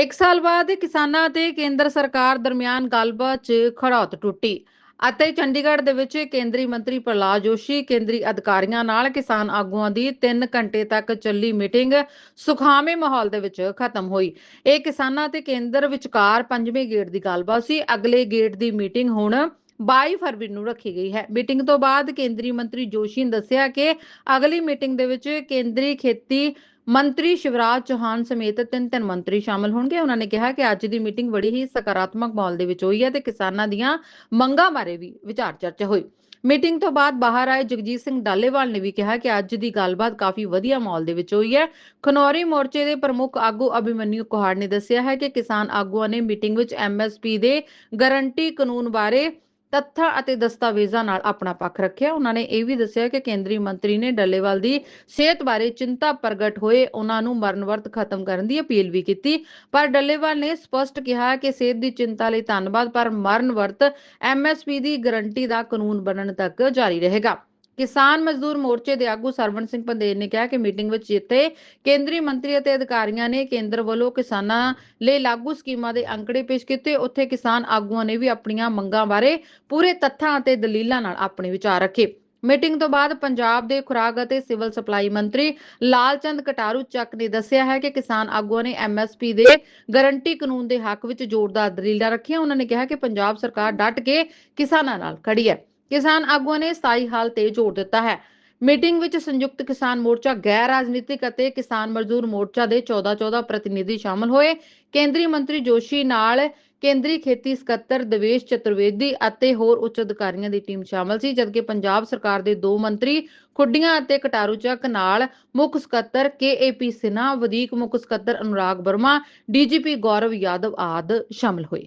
ਇੱਕ ਸਾਲ ਬਾਅਦ ਕਿਸਾਨਾਂ ਅਤੇ ਕੇਂਦਰ ਸਰਕਾਰ ਦਰਮਿਆਨ ਗੱਲਬਾਤ 'ਚ ਖੜੌਤ ਟੁੱਟੀ ਅਤੇ ਚੰਡੀਗੜ੍ਹ ਦੇ ਵਿੱਚ ਕੇਂਦਰੀ ਮੰਤਰੀ ਪ੍ਰਹਲਾਦ ਜੋਸ਼ੀ, ਕੇਂਦਰੀ ਅਧਿਕਾਰੀਆਂ ਨਾਲ ਕਿਸਾਨ ਆਗੂਆਂ ਦੀ 3 ਘੰਟੇ ਤੱਕ ਚੱਲੀ ਮੀਟਿੰਗ ਸੁਖਾਵੇਂ ਮਾਹੌਲ ਦੇ ਵਿੱਚ ਖਤਮ ਹੋਈ। ਇਹ ਕਿਸਾਨਾਂ ਤੇ ਕੇਂਦਰ ਵਿਚਕਾਰ ਪੰਜਵੇਂ ਗੇੜ ਦੀ ਗੱਲਬਾਤ ਸੀ। ਅਗਲੇ ਗੇੜ ਦੀ ਮੀਟਿੰਗ ਹੁਣ 22 ਫਰਵਰੀ ਨੂੰ ਰੱਖੀ ਗਈ ਹੈ। ਮੀਟਿੰਗ ਤੋਂ ਬਾਅਦ ਕੇਂਦਰੀ ਮੰਤਰੀ ਜੋਸ਼ੀ ਨੇ ਦੱਸਿਆ ਕਿ ਅਗਲੀ ਮੀਟਿੰਗ ਦੇ ਵਿੱਚ ਕੇਂਦਰੀ ਖੇਤੀ ਮੰਤਰੀ ਸ਼ਿਵਰਾਜ ਚੌਹਾਨ ਸਮੇਤ ਤਿੰਨ ਤਿੰਨ ਮੰਤਰੀ ਸ਼ਾਮਲ ਹੋਣਗੇ। ਉਹਨਾਂ ਨੇ ਕਿਹਾ ਕਿ ਅੱਜ ਦੀ ਮੀਟਿੰਗ ਬੜੀ ਹੀ ਸਕਾਰਾਤਮਕ ਮਾਹੌਲ ਦੇ ਵਿੱਚ ਹੋਈ ਹੈ ਤੇ ਕਿਸਾਨਾਂ ਦੀਆਂ ਮੰਗਾਂ ਬਾਰੇ ਵੀ ਵਿਚਾਰ ਚਰਚਾ ਹੋਈ। ਮੀਟਿੰਗ ਤੋਂ ਬਾਅਦ ਬਾਹਰ ਆਏ ਜਗਜੀਤ ਸਿੰਘ ਡਾਲੇਵਾਲ ਨੇ ਵੀ ਕਿਹਾ ਕਿ ਅੱਜ ਦੀ ਗੱਲਬਾਤ ਕਾਫੀ ਵਧੀਆ ਮਾਹੌਲ ਦੇ ਵਿੱਚ ਹੋਈ ਹੈ। ਖਨੌਰੀ ਮੋਰਚੇ ਦੇ ਪ੍ਰਮੁੱਖ ਆਗੂ ਅਭਿਮਨਿਊ ਕੁਹਾੜ ਨੇ ਦੱਸਿਆ ਹੈ ਕਿ ਕਿਸਾਨ ਆਗੂਆਂ ਨੇ ਮੀਟਿੰਗ ਵਿੱਚ ਐਮਐਸਪੀ ਦੇ ਗਾਰੰਟੀ ਕਾਨੂੰਨ ਬਾਰੇ ਤੱਥਾਂ ਅਤੇ ਦਸਤਾਵੇਜ਼ਾਂ ਨਾਲ ਆਪਣਾ ਪੱਖ ਰੱਖਿਆ। ਉਹਨਾਂ ਨੇ ਇਹ ਵੀ ਦੱਸਿਆ ਕਿ ਕੇਂਦਰੀ ਮੰਤਰੀ ਨੇ ਡੱਲੇਵਾਲ ਦੀ ਸਿਹਤ ਬਾਰੇ ਚਿੰਤਾ ਪ੍ਰਗਟ ਹੋਏ ਉਹਨਾਂ ਨੂੰ ਮਰਨ ਵਰਤ ਖਤਮ ਕਰਨ ਦੀ ਅਪੀਲ ਵੀ ਕੀਤੀ। ਪਰ ਡੱਲੇਵਾਲ ਨੇ ਸਪਸ਼ਟ ਕਿਹਾ ਕਿ ਸਿਹਤ ਦੀ ਚਿੰਤਾ ਲਈ ਧੰਨਵਾਦ, ਪਰ ਮਰਨ ਵਰਤ ਐਮਐਸਪੀ ਦੀ ਗਾਰੰਟੀ ਦਾ ਕਾਨੂੰਨ ਬਣਨ ਤੱਕ ਜਾਰੀ ਰਹੇਗਾ। ਕਿਸਾਨ ਮਜ਼ਦੂਰ ਮੋਰਚੇ ਦੇ ਆਗੂ ਸਰਵਣ ਸਿੰਘ ਪੰਦੇਰ ਨੇ ਕਿਹਾ ਕਿ ਮੀਟਿੰਗ ਵਿੱਚ ਜਿੱਥੇ ਕੇਂਦਰੀ ਮੰਤਰੀ ਅਤੇ ਅਧਿਕਾਰੀਆਂ ਨੇ ਕੇਂਦਰ ਵੱਲੋਂ ਕਿਸਾਨਾਂ ਲਈ ਲਾਗੂ ਸਕੀਮਾਂ ਦੇ ਅੰਕੜੇ ਪੇਸ਼ ਕੀਤੇ, ਉੱਥੇ ਕਿਸਾਨ ਆਗੂਆਂ ਨੇ ਵੀ ਆਪਣੀਆਂ ਮੰਗਾਂ ਬਾਰੇ ਪੂਰੇ ਤੱਥਾਂ ਅਤੇ ਦਲੀਲਾਂ ਨਾਲ ਆਪਣੇ ਵਿਚਾਰ ਰੱਖੇ। ਮੀਟਿੰਗ ਤੋਂ ਬਾਅਦ ਪੰਜਾਬ ਦੇ ਖੁਰਾਕ ਅਤੇ ਸਿਵਲ ਸਪਲਾਈ ਮੰਤਰੀ ਲਾਲਚੰਦ ਕਟਾਰੂ ਚੱਕ ਨੇ ਦੱਸਿਆ ਹੈ ਕਿ ਕਿਸਾਨ ਆਗੂਆਂ ਨੇ ਐਮਐਸਪੀ ਦੇ ਗਾਰੰਟੀ ਕਾਨੂੰਨ ਦੇ ਹੱਕ ਵਿੱਚ ਜ਼ੋਰਦਾਰ ਦਲੀਲਾਂ ਰੱਖੀਆਂ। ਉਹਨਾਂ ਨੇ ਕਿਹਾ ਕਿ ਪੰਜਾਬ ਸਰਕਾਰ ਡਟ ਕੇ ਕਿਸਾਨਾਂ ਨਾਲ ਖੜੀ ਹੈ। ਕਿਸਾਨ ਆਗੂਆਂ ਨੇ ਸਥਾਈ ਹਾਲ ਤੇ ਜ਼ੋਰ ਦਿੱਤਾ ਹੈ। ਮੀਟਿੰਗ ਵਿੱਚ ਸੰਯੁਕਤ ਕਿਸਾਨ ਮੋਰਚਾ, ਗੈਰ ਰਾਜਨੀਤਿਕ ਅਤੇ ਕਿਸਾਨ ਮਜ਼ਦੂਰ ਮੋਰਚਾ ਦੇ 14-14 ਪ੍ਰਤੀਨਿਧੀ ਸ਼ਾਮਲ ਹੋਏ। ਕੇਂਦਰੀ ਮੰਤਰੀ ਜੋਸ਼ੀ ਨਾਲ ਕੇਂਦਰੀ ਖੇਤੀ ਸਕੱਤਰ ਦਵੇਸ਼ ਚਤੁਰਵੇਦੀ ਅਤੇ ਹੋਰ ਉੱਚ ਅਧਿਕਾਰੀਆਂ ਦੀ ਟੀਮ ਸ਼ਾਮਲ ਸੀ, ਜਦਕਿ ਪੰਜਾਬ ਸਰਕਾਰ ਦੇ ਦੋ ਮੰਤਰੀ, ਖੁੱਡੀਆਂ ਅਤੇ ਕਟਾਰੂ ਚੱਕ ਨਾਲ ਮੁੱਖ ਸਕੱਤਰ ਕੇਏਪੀ ਸਿਨਹਾ, ਵਧੀਕ ਮੁੱਖ ਸਕੱਤਰ ਅਨੁਰਾਗ ਵਰਮਾ ਡੀਜੀਪੀ ਗੌਰਵ ਯਾਦਵ ਆਦ ਸ਼ਾਮਲ ਹੋਏ।